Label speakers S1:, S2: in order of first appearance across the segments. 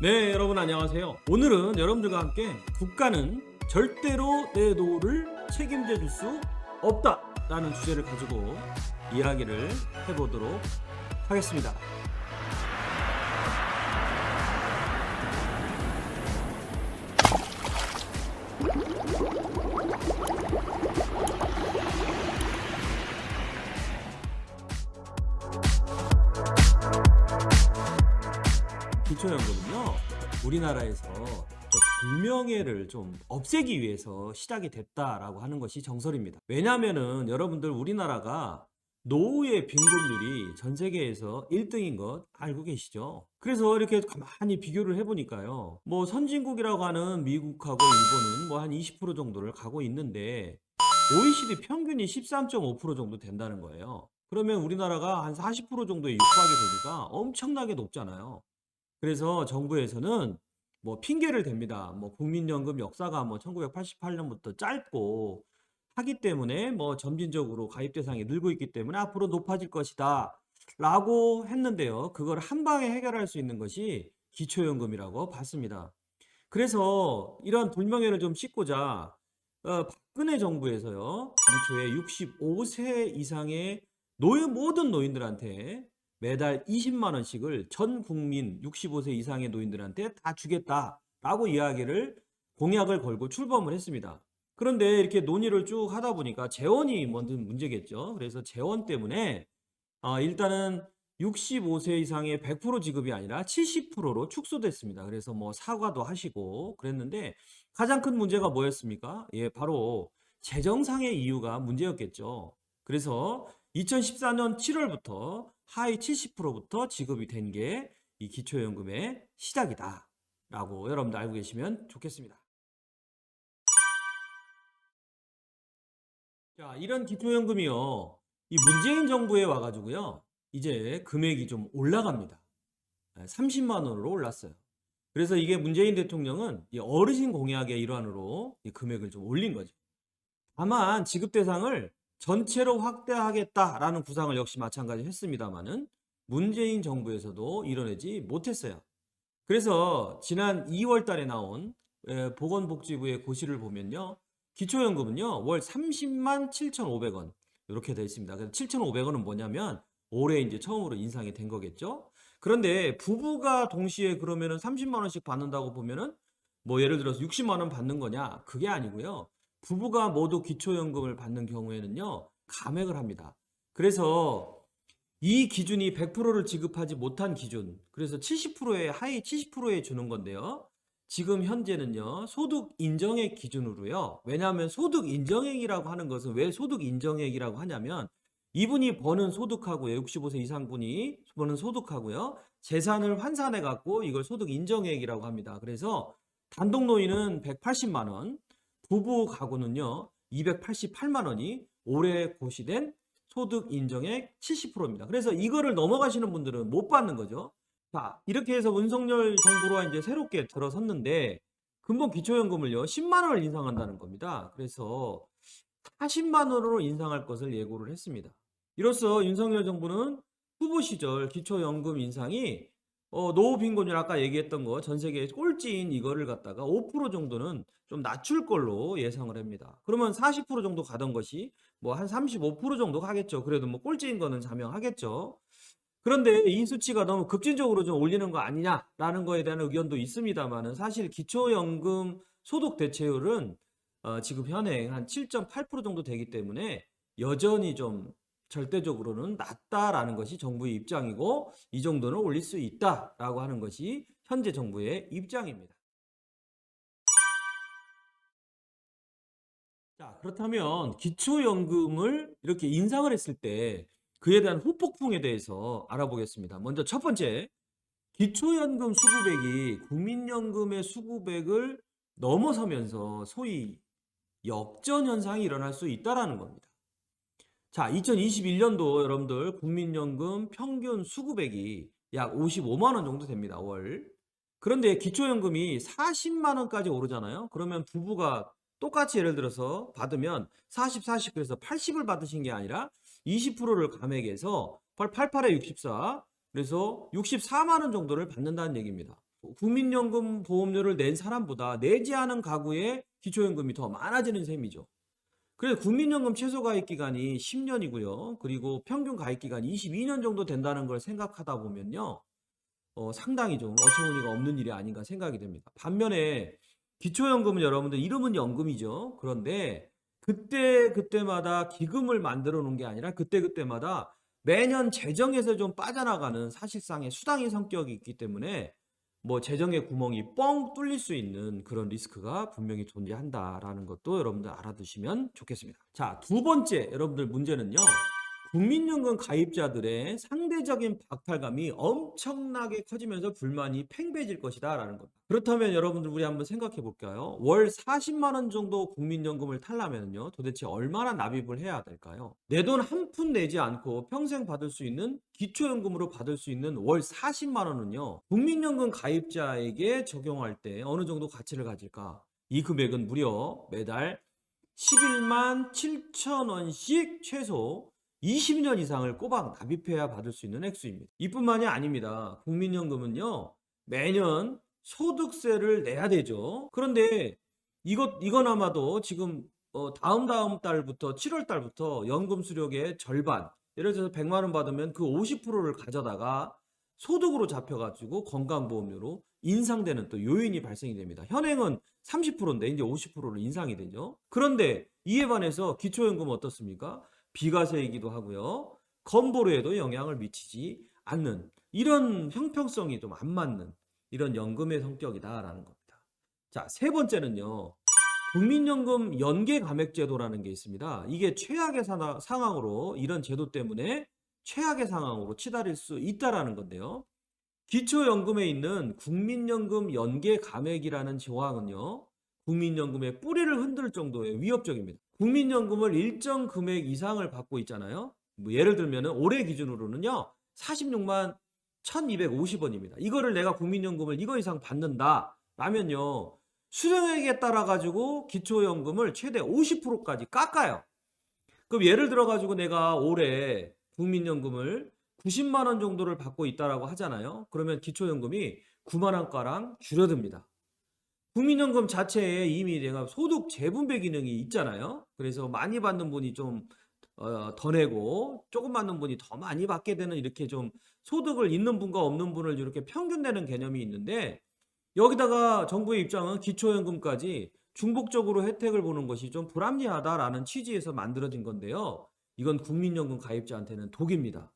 S1: 네, 여러분 안녕하세요. 오늘은 여러분들과 함께 국가는 절대로 내 노후를 책임져 줄 수 없다라는 주제를 가지고 이야기를 해보도록 하겠습니다. 기초연금은요 우리나라에서 저 불명예를 좀 없애기 위해서 시작이 됐다라고 하는 것이 정설입니다. 왜냐하면은 여러분들 우리나라가 노후의 빈곤율이 전 세계에서 1등인 것 알고 계시죠? 그래서 이렇게 가만히 비교를 해보니까요. 뭐 선진국이라고 하는 미국하고 일본은 뭐 한 20% 정도를 가고 있는데 OECD 평균이 13.5% 정도 된다는 거예요. 그러면 우리나라가 한 40% 정도에 육박이 되니까 엄청나게 높잖아요. 그래서 정부에서는 뭐 핑계를 댑니다. 뭐 국민연금 역사가 뭐 1988년부터 짧고 하기 때문에 뭐 점진적으로 가입 대상이 늘고 있기 때문에 앞으로 높아질 것이다. 라고 했는데요. 그걸 한 방에 해결할 수 있는 것이 기초연금이라고 봤습니다. 그래서 이런 불명예를 좀 씻고자 어, 박근혜 정부에서요. 당초에 65세 이상의 노인 모든 노인들한테 매달 20만 원씩을 전 국민 65세 이상의 노인들한테 다 주겠다라고 이야기를 공약을 걸고 출범을 했습니다. 그런데 이렇게 논의를 쭉 하다 보니까 재원이 먼저 문제겠죠. 그래서 재원 때문에 어, 일단은 65세 이상의 100% 지급이 아니라 70%로 축소됐습니다. 그래서 뭐 사과도 하시고 그랬는데 가장 큰 문제가 뭐였습니까? 예, 바로 재정상의 이유가 문제였겠죠. 그래서 2014년 7월부터 하위 70%부터 지급이 된 게 이 기초연금의 시작이다. 라고 여러분들 알고 계시면 좋겠습니다. 자, 이런 기초연금이요. 이 문재인 정부에 와가지고요. 이제 금액이 좀 올라갑니다. 30만 원으로 올랐어요. 그래서 이게 문재인 대통령은 이 어르신 공약의 일환으로 이 금액을 좀 올린 거죠. 다만 지급 대상을 전체로 확대하겠다라는 구상을 역시 마찬가지 했습니다만은 문재인 정부에서도 이뤄내지 못했어요. 그래서 지난 2월 달에 나온 에, 보건복지부의 고시를 보면요. 기초연금은요. 월 30만 7,500원 이렇게 되어 있습니다. 그래서 7,500원은 뭐냐면 올해 이제 처음으로 인상이 된 거겠죠. 그런데 부부가 동시에 그러면은 30만 원씩 받는다고 보면은 뭐 예를 들어서 60만 원 받는 거냐? 그게 아니고요. 부부가 모두 기초연금을 받는 경우에는요, 감액을 합니다. 그래서 이 기준이 100%를 지급하지 못한 기준, 그래서 70%에, 하위 70%에 주는 건데요. 지금 현재는요, 소득 인정액 기준으로요. 왜냐하면 소득 인정액이라고 하는 것은 왜 소득 인정액이라고 하냐면 이분이 버는 소득하고요, 65세 이상 분이 버는 소득하고요, 재산을 환산해 갖고 이걸 소득 인정액이라고 합니다. 그래서 단독 노인은 180만 원, 부부 가구는요 288만 원이 올해 고시된 소득 인정액 70%입니다. 그래서 이거를 넘어가시는 분들은 못 받는 거죠. 자 이렇게 해서 윤석열 정부가 이제 새롭게 들어섰는데 근본 기초연금을요 10만 원을 인상한다는 겁니다. 그래서 40만 원으로 인상할 것을 예고를 했습니다. 이로써 윤석열 정부는 후보 시절 기초연금 인상이 어, 노후 빈곤율 아까 얘기했던 거 전 세계 꼴찌인 이거를 갖다가 5% 정도는 좀 낮출 걸로 예상을 합니다. 그러면 40% 정도 가던 것이 뭐 한 35% 정도 가겠죠. 그래도 뭐 꼴찌인 거는 자명하겠죠. 그런데 이 수치가 너무 급진적으로 좀 올리는 거 아니냐라는 거에 대한 의견도 있습니다만은 사실 기초연금 소득 대체율은 어, 지금 현행 한 7.8% 정도 되기 때문에 여전히 좀 절대적으로는 낮다라는 것이 정부의 입장이고 이 정도는 올릴 수 있다라고 하는 것이 현재 정부의 입장입니다. 자, 그렇다면 기초연금을 이렇게 인상을 했을 때 그에 대한 후폭풍에 대해서 알아보겠습니다. 먼저 첫 번째, 기초연금 수급액이 국민연금의 수급액을 넘어서면서 소위 역전 현상이 일어날 수 있다라는 겁니다. 자, 2021년도 여러분들 국민연금 평균 수급액이 약 55만 원 정도 됩니다. 월. 그런데 기초연금이 40만 원까지 오르잖아요. 그러면 부부가 똑같이 예를 들어서 받으면 40, 40 그래서 80을 받으신 게 아니라 20%를 감액해서 88에 64 그래서 64만 원 정도를 받는다는 얘기입니다. 국민연금 보험료를 낸 사람보다 내지 않은 가구의 기초연금이 더 많아지는 셈이죠. 그래서 국민연금 최소 가입 기간이 10년이고요. 그리고 평균 가입 기간이 22년 정도 된다는 걸 생각하다 보면요. 어, 상당히 좀 어처구니가 없는 일이 아닌가 생각이 됩니다. 반면에 기초연금은 여러분들 이름은 연금이죠. 그런데 그때 그때마다 기금을 만들어 놓은 게 아니라 그때 그때마다 매년 재정에서 좀 빠져나가는 사실상의 수당의 성격이 있기 때문에 뭐 재정의 구멍이 뻥 뚫릴 수 있는 그런 리스크가 분명히 존재한다라는 것도 여러분들 알아두시면 좋겠습니다. 자, 두 번째 여러분들 문제는요. 국민연금 가입자들의 상대적인 박탈감이 엄청나게 커지면서 불만이 팽배해질 것이다 라는 겁니다. 그렇다면 여러분들 우리 한번 생각해 볼까요? 월 40만 원 정도 국민연금을 탈라면요. 도대체 얼마나 납입을 해야 될까요? 내 돈 한 푼 내지 않고 평생 받을 수 있는 기초연금으로 받을 수 있는 월 40만 원은요. 국민연금 가입자에게 적용할 때 어느 정도 가치를 가질까? 이 금액은 무려 매달 11만 7천 원씩 최소 20년 이상을 꼬박 납입해야 받을 수 있는 액수입니다. 이뿐만이 아닙니다. 국민연금은요, 매년 소득세를 내야 되죠. 그런데 이것, 이건 아마도 지금 어, 다음 다음 달부터 7월 달부터 연금 수령의 절반, 예를 들어서 100만 원 받으면 그 50%를 가져다가 소득으로 잡혀가지고 건강보험료로 인상되는 또 요인이 발생이 됩니다. 현행은 30%인데 이제 50%로 인상이 되죠. 그런데 이에 반해서 기초연금 어떻습니까? 비과세이기도 하고요. 건보료에도 영향을 미치지 않는 이런 형평성이 좀 안 맞는 이런 연금의 성격이다라는 겁니다. 자, 세 번째는요. 국민연금 연계 감액 제도라는 게 있습니다. 이게 최악의 사나- 상황으로 이런 제도 때문에 최악의 상황으로 치달을 수 있다라는 건데요. 기초연금에 있는 국민연금 연계 감액이라는 조항은요. 국민연금의 뿌리를 흔들 정도의 위협적입니다. 국민연금을 일정 금액 이상을 받고 있잖아요. 뭐 예를 들면 올해 기준으로는요. 46만 1250원입니다. 이거를 내가 국민연금을 이거 이상 받는다 라면요. 수령액에 따라 가지고 기초연금을 최대 50%까지 깎아요. 그럼 예를 들어 가지고 내가 올해 국민연금을 90만 원 정도를 받고 있다라고 하잖아요. 그러면 기초연금이 9만 원가량 줄어듭니다. 국민연금 자체에 이미 내가 소득 재분배 기능이 있잖아요. 그래서 많이 받는 분이 좀 어, 더 내고 조금 받는 분이 더 많이 받게 되는 이렇게 좀 소득을 있는 분과 없는 분을 이렇게 평균 내는 개념이 있는데 여기다가 정부의 입장은 기초연금까지 중복적으로 혜택을 보는 것이 좀 불합리하다라는 취지에서 만들어진 건데요. 이건 국민연금 가입자한테는 독입니다.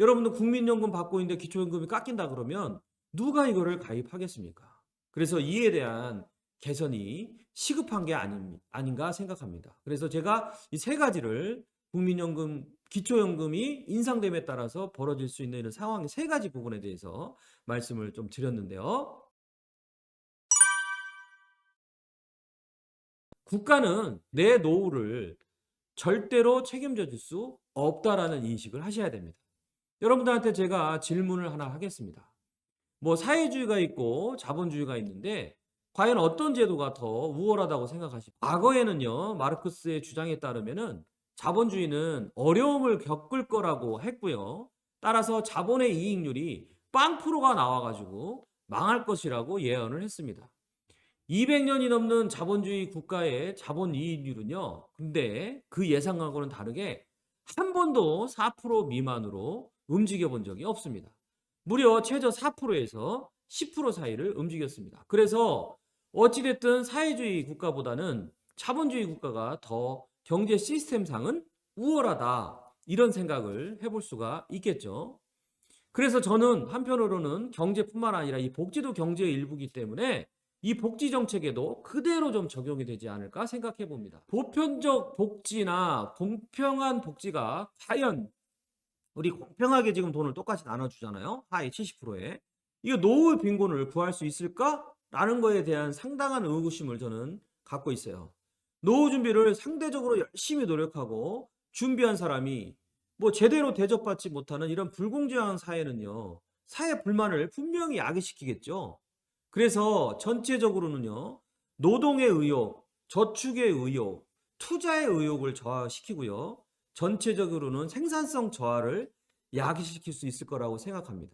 S1: 여러분들 국민연금 받고 있는데 기초연금이 깎인다 그러면 누가 이거를 가입하겠습니까? 그래서 이에 대한 개선이 시급한 게 아닌, 아닌가 생각합니다. 그래서 제가 이 세 가지를 국민연금, 기초연금이 인상됨에 따라서 벌어질 수 있는 이런 상황의 세 가지 부분에 대해서 말씀을 좀 드렸는데요. 국가는 내 노후를 절대로 책임져 줄 수 없다라는 인식을 하셔야 됩니다. 여러분들한테 제가 질문을 하나 하겠습니다. 뭐 사회주의가 있고 자본주의가 있는데 과연 어떤 제도가 더 우월하다고 생각하십니까? 과거에는요, 마르크스의 주장에 따르면은 자본주의는 어려움을 겪을 거라고 했고요. 따라서 자본의 이익률이 빵프로가 나와가지고 망할 것이라고 예언을 했습니다. 200년이 넘는 자본주의 국가의 자본 이익률은요. 근데 그 예상하고는 다르게 한 번도 4% 미만으로 움직여 본 적이 없습니다. 무려 최저 4%에서 10% 사이를 움직였습니다. 그래서 어찌됐든 사회주의 국가보다는 자본주의 국가가 더 경제 시스템상은 우월하다. 이런 생각을 해볼 수가 있겠죠. 그래서 저는 한편으로는 경제뿐만 아니라 이 복지도 경제의 일부이기 때문에 이 복지 정책에도 그대로 좀 적용이 되지 않을까 생각해 봅니다. 보편적 복지나 공평한 복지가 과연 우리 공평하게 지금 돈을 똑같이 나눠주잖아요. 하위 70%에. 이거 노후 빈곤을 구할 수 있을까? 라는 거에 대한 상당한 의구심을 저는 갖고 있어요. 노후 준비를 상대적으로 열심히 노력하고 준비한 사람이 뭐 제대로 대접받지 못하는 이런 불공정한 사회는요. 사회 불만을 분명히 야기시키겠죠. 그래서 전체적으로는요. 노동의 의욕, 저축의 의욕, 투자의 의욕을 저하시키고요. 전체적으로는 생산성 저하를 야기시킬 수 있을 거라고 생각합니다.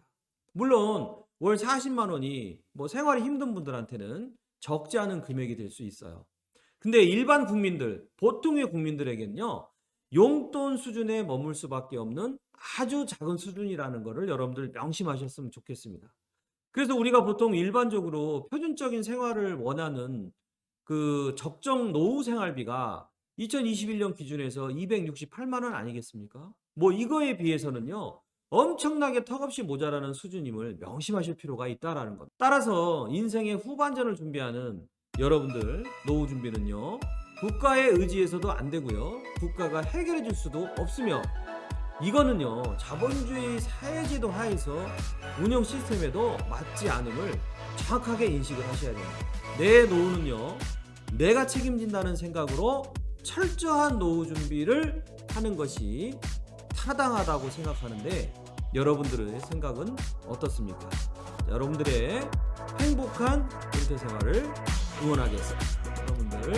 S1: 물론 월 40만 원이 뭐 생활이 힘든 분들한테는 적지 않은 금액이 될 수 있어요. 근데 일반 국민들, 보통의 국민들에겐요. 용돈 수준에 머물 수밖에 없는 아주 작은 수준이라는 거를 여러분들 명심하셨으면 좋겠습니다. 그래서 우리가 보통 일반적으로 표준적인 생활을 원하는 그 적정 노후 생활비가 2021년 기준에서 268만 원 아니겠습니까? 뭐 이거에 비해서는요. 엄청나게 턱없이 모자라는 수준임을 명심하실 필요가 있다라는 것. 따라서 인생의 후반전을 준비하는 여러분들 노후 준비는요. 국가의 의지에서도 안 되고요. 국가가 해결해 줄 수도 없으며 이거는요. 자본주의 사회제도 하에서 운영 시스템에도 맞지 않음을 정확하게 인식을 하셔야 됩니다. 내 노후는요. 내가 책임진다는 생각으로 철저한 노후 준비를 하는 것이 타당하다고 생각하는데 여러분들의 생각은 어떻습니까? 자, 여러분들의 행복한 은퇴 생활을 응원하겠습니다. 여러분들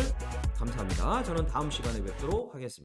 S1: 감사합니다. 저는 다음 시간에 뵙도록 하겠습니다.